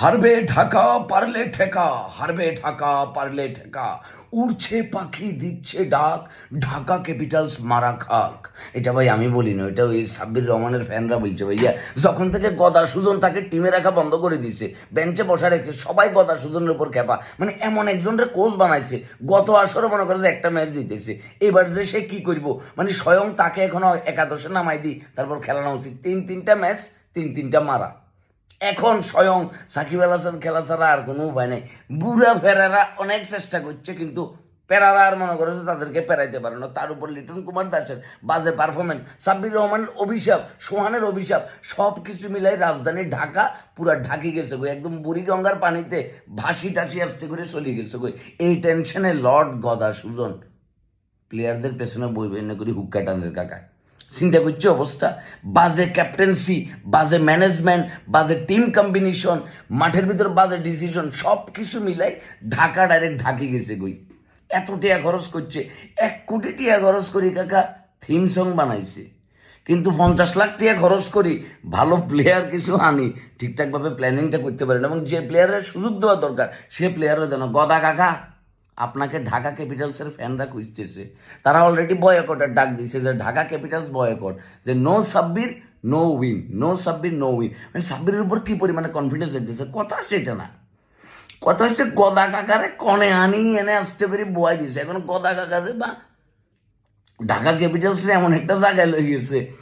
হারবে ঢাকা, পারলে ঠেকা, হারবে ঢাকা, পারলে ঠেকা। উড়ছে পাখি, দিচ্ছে ডাক, ঢাকা ক্যাপিটালস মারা খাক। এটা ভাই আমি বলি না, এটা ওই সাব্বির রহমানের ফ্যানরা বলছে ভাইয়া। যখন থেকে গদা তাকে টিমে রাখা বন্ধ করে দিয়েছে, বেঞ্চে বসা রেখেছে, সবাই গদা সুজনের উপর খেপা। মানে এমন একজনের কোচ বানাইছে, গত আসরে মনে করে যে একটা ম্যাচ জিতেছে। এবার যে সে কি করব? মানে স্বয়ং তাকে এখনও একাদশে নামাই দিই, তারপর খেলানো উচিত। তিন, তিনটা ম্যাচ, তিন, তিনটা মারা। এখন স্বয়ং সাকিব আল হাসান, খেলা ছাড়া আর কোনো উপায় নেই। বুড়া ফেরারা অনেক চেষ্টা করছে, কিন্তু পেরারা আর মনে করেছে তাদেরকে পেরাইতে পারে না। তার উপর লিটন কুমার দাসের বাজে পারফরমেন্স সাব্বির রহমানের অভিশাপ, সোহানের অভিশাপ, সব কিছু মিলাই রাজধানী ঢাকা পুরা ঢাকি গেছে গো। একদম বুড়িগঙ্গার পানিতে ভাসি টাসি আসতে করে চলে গেছে গো। এই টেনশনে লর্ড গদা সুজন প্লেয়ারদের পেছনে বই বেনে করি হুক্কা টানের কাকা চিন্তা করছে অবস্থা। বাজে ক্যাপ্টেন্সি বাজে ম্যানেজমেন্ট বাজে টিম কম্বিনেশন মাঠের ভিতর বাজে ডিসিশন সব কিছু মিলাই ঢাকা ডাইরেক্ট ঢাকি গেছে গই। এত টিয়া খরচ করছে, এক কোটি টিয়া খরচ করি কাকা থিম সং বানাইছে। কিন্তু পঞ্চাশ লাখ টাকা খরচ করি, ভালো প্লেয়ার কিছু আনি, ঠিকঠাকভাবে প্ল্যানিংটা করতে পারেন এবং যে প্লেয়ারের সুযোগ দেওয়া দরকার, সে প্লেয়ারও যেন গদা কাকা। আপনাকে ঢাকা ক্যাপিটালসের ফ্যানরা খুঁজতেছে। তারা অলরেডি বয়কটের ডাক দিয়েছে যে ঢাকা ক্যাপিটালস বয়কট যে no Sabbir no win no Sabbir no win মানে সাব্বিরের উপর কি পরিমাণে কনফিডেন্স দিতেছে? কথা সেটা না। কথা হচ্ছে গদা কাকারে কনে আনি এনে আসতে পেরে বয় দিয়েছে এখন গদা কাকাতে বা, ঢাকা ক্যাপিটালস এমন একটা জায়গায় লয়ে গেছে।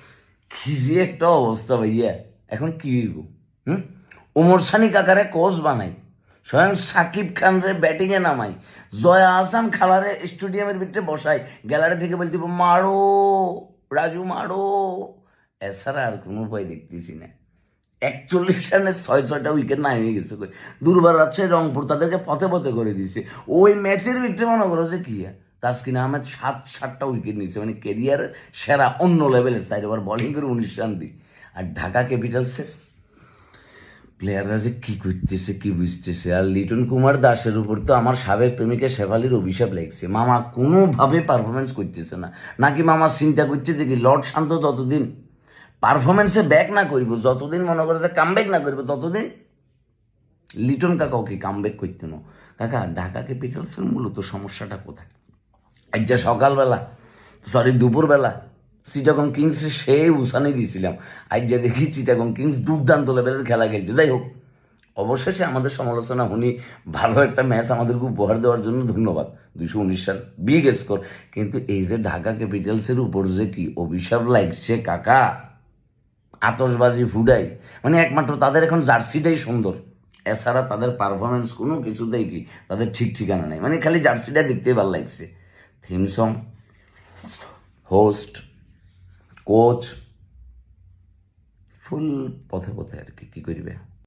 খিজি একটা অবস্থা ভাইয়া। এখন কি হুম? ওমর সানি কাকারে কোচ বানাই। স্বয়ং সাকিব খান রে ব্যাটিং এ নামাই। জয়া আহসান খালারে স্টেডিয়ামের ভিতরে বসাই। গ্যালারি থেকে বলতে মারো, রাজু, মারো। এছাড়া আর কোনো উপায় দেখতেছি না। একচল্লিশ রানের ছয়, ছয়টা উইকেট নামিয়ে গেছে। দুর্বার আছে রংপুর, তাদেরকে পথে পথে করে দিয়েছে ওই ম্যাচের ভিতরে মনে করো কি তাসকিন আহমেদ সাত, সাতটা উইকেট নিয়েছে মানে কেরিয়ারের সেরা অন্য লেভেলের সাইড ওভার বোলিং করে উনিশ রান দিই। আর ঢাকা ক্যাপিটালসের প্লেয়াররা যে কি করতেছে, কি বুঝতেছে? আর লিটন কুমার দাসের উপর তো আমার সাবেক প্রেমিকা শেফালির অভিশাপ লাগছে। মামা কোনোভাবে পারফরমেন্স করতেছে না। নাকি মামা চিন্তা করছে যে কি লর্ড শান্ত ততদিন পারফরমেন্সে ব্যাক না করিব, যতদিন মনে করে যে কামব্যাক না করিব, ততদিন লিটন কাকাও কি কামব্যাক করতে না। কাকা, ঢাকা ক্যাপিটালসের মূলত সমস্যাটা কোথায়? আজ যা সকালবেলা সরি দুপুরবেলা চিটাগং কিংসে সে উসানি দিয়েছিলাম। আজ যা দেখি চিটাগং কিংস দুর্দান্ত লেভেলের খেলা খেলছে। যাই হোক, অবশেষে আমাদের সমালোচনা উনি ভালো একটা ম্যাচ আমাদেরকে উপহার দেওয়ার জন্য ধন্যবাদ। দুশো উনিশ সাল বিগ স্কোর কিন্তু এই যে ঢাকা ক্যাপিটালসের উপর যে কি অভিশাপ লাগছে, কাকা আতসবাজি ফুডাই মানে একমাত্র তাদের এখন জার্সিটাই সুন্দর। এছাড়া তাদের পারফরমেন্স কোনো কিছুতেই কি তাদের ঠিক ঠিকানা নেই। মানে খালি জার্সিটা দেখতে ভালো লাগছে। থিম সং হোস্ট কোচ ফুল পথে পথে আর কি কি করবে?